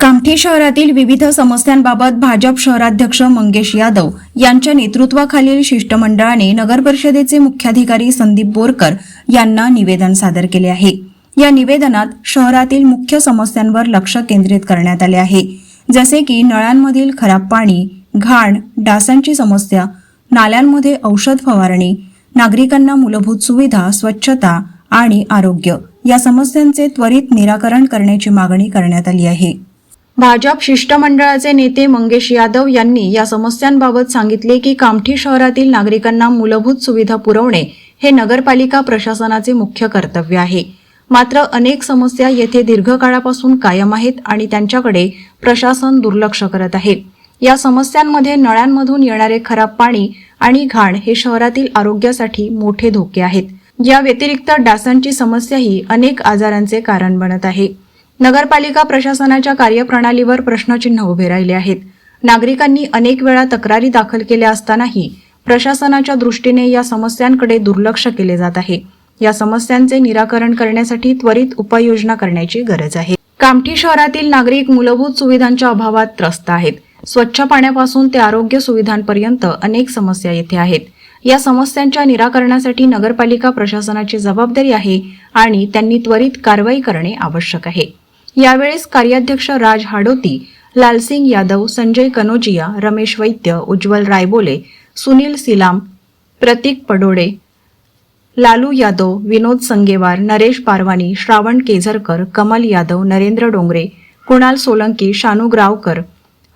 कामठी शहरातील विविध समस्यांबाबत भाजप शहराध्यक्ष मंगेश यादव यांच्या नेतृत्वाखालील शिष्टमंडळाने नगर परिषदेचे मुख्याधिकारी संदीप बोरकर यांना निवेदन सादर केले आहे. या निवेदनात शहरातील मुख्य समस्यांवर लक्ष केंद्रित करण्यात आले आहे. जसे की नळांमधील खराब पाणी घाण डासांची समस्या नाल्यांमध्ये औषध फवारणी नागरिकांना मूलभूत सुविधा स्वच्छता आणि आरोग्य या समस्यांचे त्वरित निराकरण करण्याची मागणी करण्यात आली आहे. भाजप शिष्टमंडळाचे नेते मंगेश यादव यांनी या समस्यांबाबत सांगितले की कामठी शहरातील नागरिकांना मूलभूत सुविधा पुरवणे हे नगरपालिका प्रशासनाचे मुख्य कर्तव्य आहे. मात्र अनेक समस्या येथे दीर्घकाळापासून कायम आहेत आणि त्यांच्याकडे प्रशासन दुर्लक्ष करत आहे. या समस्यांमध्ये नळ्यांमधून येणारे खराब पाणी आणि घाण हे शहरातील आरोग्यासाठी मोठे धोके आहेत. या व्यतिरिक्त डासांची समस्याही अनेक आजारांचे कारण बनत आहे. नगरपालिका प्रशासनाच्या कार्यप्रणालीवर प्रश्नचिन्ह उभे राहिले आहेत. नागरिकांनी अनेक वेळा तक्रारी दाखल केल्या असतानाही प्रशासनाच्या दृष्टीने या समस्यांकडे दुर्लक्ष केले जात आहे. या समस्यांचे निराकरण करण्यासाठी त्वरित उपाययोजना करण्याची गरज आहे. कामठी शहरातील नागरिक मूलभूत सुविधांच्या अभावात त्रस्त आहेत. स्वच्छ पाण्यापासून ते आरोग्य सुविधांपर्यंत अनेक समस्या येथे आहेत. या समस्यांच्या निराकरणासाठी नगरपालिका प्रशासनाची जबाबदारी आहे आणि त्यांनी त्वरित कारवाई करणे आवश्यक आहे. यावेळेस कार्याध्यक्ष राज हाडोती लालसिंग यादव संजय कनोजिया रमेश वैद्य उज्ज्वल रायबोले सुनील सिलाम प्रतीक पडोडे लालू यादव विनोद संगेवार नरेश पारवानी श्रावण केझरकर कमल यादव नरेंद्र डोंगरे कुणाल सोलंकी शानू ग्रावकर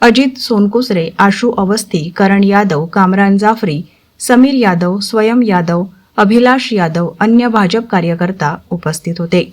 अजित सोनकुसरे आशू अवस्थी करण यादव कामरान जाफरी समीर यादव स्वयं यादव अभिलाष यादव अन्य भाजप कार्यकर्ता उपस्थित होते.